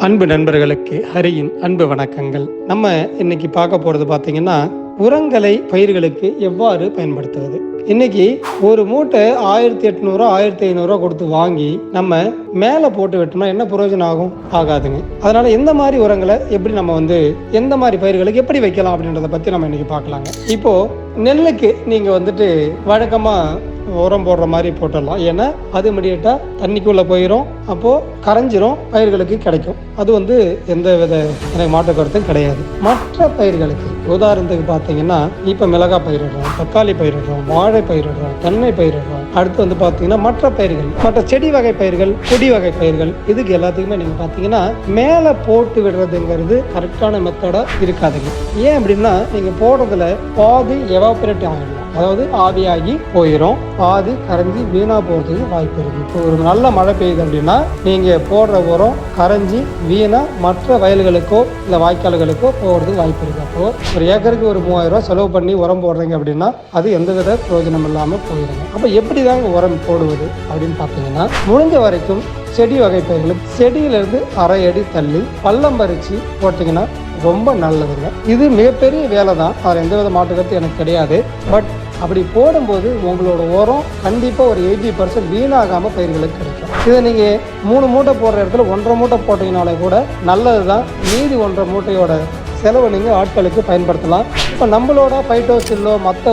அன்பு நண்பர்களுக்கு ஹரியின் அன்பு வணக்கங்கள். நம்ம இன்னைக்கு பார்க்க போறது பார்த்தீங்கன்னா உரங்களை பயிர்களுக்கு எவ்வாறு பயன்படுத்துவது? இன்னைக்கு ஒரு மூட்டை ஆயிரத்தி எட்நூறுவா ஆயிரத்தி ஐநூறுரூவா கொடுத்து வாங்கி நம்ம மேலே போட்டு விட்டோம்னா என்ன பிரயோஜனம் ஆகும்? ஆகாதுங்க. அதனால எந்த மாதிரி உரங்களை எப்படி நம்ம வந்து எந்த மாதிரி பயிர்களுக்கு எப்படி வைக்கலாம் அப்படின்றத பற்றி நம்ம இன்னைக்கு பார்க்கலாங்க. இப்போ நெல்லுக்கு நீங்கள் வந்துட்டு வழக்கமாக உரம் போடுற மாதிரி போட்டுடலாம். ஏன்னா அது இமிடியேட்டாக தண்ணிக்குள்ளே போயிடும் அப்போது கரைஞ்சிரும். பயிர்களுக்கு கிடைக்கும். அது வந்து எந்த வித எனக்கு மாற்று கருத்தும் கிடையாது. மற்ற பயிர்களுக்கு உதாரணத்துக்கு பார்த்தீங்கன்னா இப்போ மிளகாய் பயிரிடுறோம் தக்காளி பயிரிடுறோம் வாழை பயிரிடுறோம் தென்னை பயிரிடுறோம் அடுத்து வந்து பார்த்தீங்கன்னா மற்ற பயிர்கள் மற்ற செடி வகை பயிர்கள் கொடி வகை பயிர்கள் இதுக்கு எல்லாத்துக்குமே நீங்கள் பார்த்தீங்கன்னா மேலே போட்டு விடுறதுங்கிறது கரெக்டான மெத்தடாக இருக்காதுங்க. ஏன் அப்படின்னா நீங்கள் போடுறதுல பாதி எவாபரேட் ஆகிடும் அதாவது ஆவியாகி போயிடும் பாதி கரைஞ்சி வீணா போகிறதுக்கு வாய்ப்பு இருக்கு. இப்போ ஒரு நல்ல மழை பெய்யுது அப்படின்னா நீங்க போடுற உரம் கரைஞ்சி வீணா மற்ற வயல்களுக்கோ இல்லை வாய்க்கால்களுக்கோ போகிறதுக்கு வாய்ப்பு இருக்கு. அப்போ ஒரு ஏக்கருக்கு ஒரு மூவாயிரம் ரூபா செலவு பண்ணி உரம் போடுறீங்க அப்படின்னா அது எந்த வித பிரயோஜனம் இல்லாமல் போயிடுங்க அப்போ எப்படி தாங்க உரம் போடுவது அப்படின்னு பார்த்தீங்கன்னா முடிஞ்ச வரைக்கும் செடி வகை பயிர்களும் செடியிலிருந்து அரை அடி தள்ளி பள்ளம் பறித்து போட்டிங்கன்னா ரொம்ப நல்லதுங்க. இது மிகப்பெரிய வேலை தான் அதில் எந்த வித மாற்றுக்கிறது எனக்கு கிடையாது. பட் அப்படி போடும்போது உங்களோட உரம் கண்டிப்பாக ஒரு எயிட்டி பர்சன்ட் வீணாகாமல் பயிர்களுக்கு கிடைக்கும். இதை நீங்கள் மூணு மூட்டை போடுற இடத்துல ஒன்றரை மூட்டை போட்டிங்கனாலே கூட நல்லது தான் மீதி ஒன்றரை மூட்டையோட செலவை நீங்கள் ஆட்களுக்கு பயன்படுத்தலாம். இப்போ நம்மளோட ஃபைட்டோசில்லோ மற்ற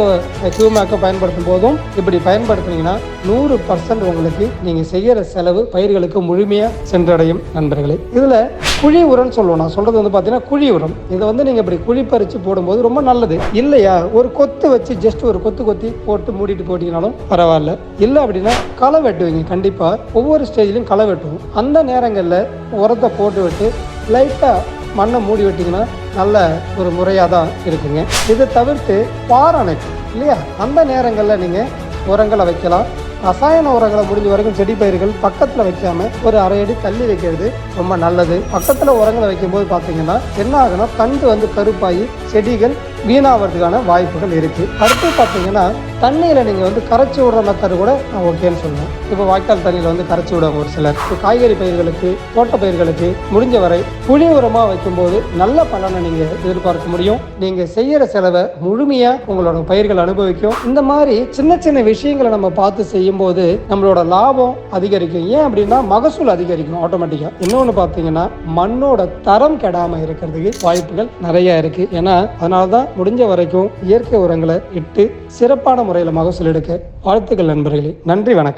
கியூமேக்கோ பயன்படுத்தும் போதும் இப்படி பயன்படுத்துனீங்கன்னா நூறு பர்சன்ட் உங்களுக்கு நீங்கள் செய்கிற செலவு பயிர்களுக்கு முழுமையாக சென்றடையும் நண்பர்களே. இதில் குழி உரம்னு சொல்லுவோம். நான் சொல்கிறது வந்து பார்த்தீங்கன்னா குழி உரம். இதை வந்து நீங்கள் இப்படி குழி பறித்து போடும்போது ரொம்ப நல்லது. இல்லையா? ஒரு கொத்து வச்சு ஜஸ்ட் ஒரு கொத்து கொத்தி போட்டு மூடிட்டு போட்டிங்கனாலும் பரவாயில்ல. இல்லை அப்படின்னா களை வெட்டுவீங்க. கண்டிப்பாக ஒவ்வொரு ஸ்டேஜ்லையும் களை வெட்டுவோம். அந்த நேரங்களில் உரத்தை போட்டு விட்டு லைட்டாக மண்ணை மூடி விட்டிங்கன்னா நல்ல ஒரு முறையாக தான் இருக்குங்க. இதை தவிர்த்து பாரணைக்கு இல்லையா? அந்த நேரங்களில் நீங்கள் உரங்களை வைக்கலாம். ரசாயன உரங்களை முடிஞ்ச வரைக்கும் செடி பயிர்கள் பக்கத்தில் வைக்காமல் ஒரு அரை அடி தள்ளி வைக்கிறது ரொம்ப நல்லது. பக்கத்தில் உரங்களை வைக்கும்போது பார்த்தீங்கன்னா என்ன ஆகுனா தண்டு வந்து கருப்பாகி செடிகள் வீணாகிறதுக்கான வாய்ப்புகள் இருக்குது அடுத்து பார்த்தீங்கன்னா தண்ணியில் நீங்கள் வந்து கரைச்சி விடுற மெத்தடு கூட நான் ஓகேன்னு சொல்லுவேன். இப்போ வாய்க்கால் தண்ணியில் வந்து கரைச்சி விடுவாங்க ஒரு சிலர். இப்போ காய்கறி பயிர்களுக்கு தோட்ட பயிர்களுக்கு முடிஞ்ச வரை புளி உரமாக வைக்கும்போது நல்ல பலனை நீங்கள் எதிர்பார்க்க முடியும். நீங்கள் செய்கிற செலவை முழுமையாக உங்களோட பயிர்கள் அனுபவிக்கும். இந்த மாதிரி சின்ன சின்ன விஷயங்களை நம்ம பார்த்து செய்யும்போது நம்மளோட லாபம் அதிகரிக்கும். ஏன் அப்படின்னா மகசூல் அதிகரிக்கும் ஆட்டோமேட்டிக்காக இன்னொன்று பார்த்தீங்கன்னா மண்ணோட தரம் கெடாமல் இருக்கிறதுக்கு வாய்ப்புகள் நிறைய இருக்குது ஏன்னா அதனால தான் முடிஞ்ச வரைக்கும் இயற்கை உரங்களை இட்டு சிறப்பான முறையில் மகசூல் எடுக்க வாழ்த்துக்கள் நண்பர்களே. நன்றி வணக்கம்.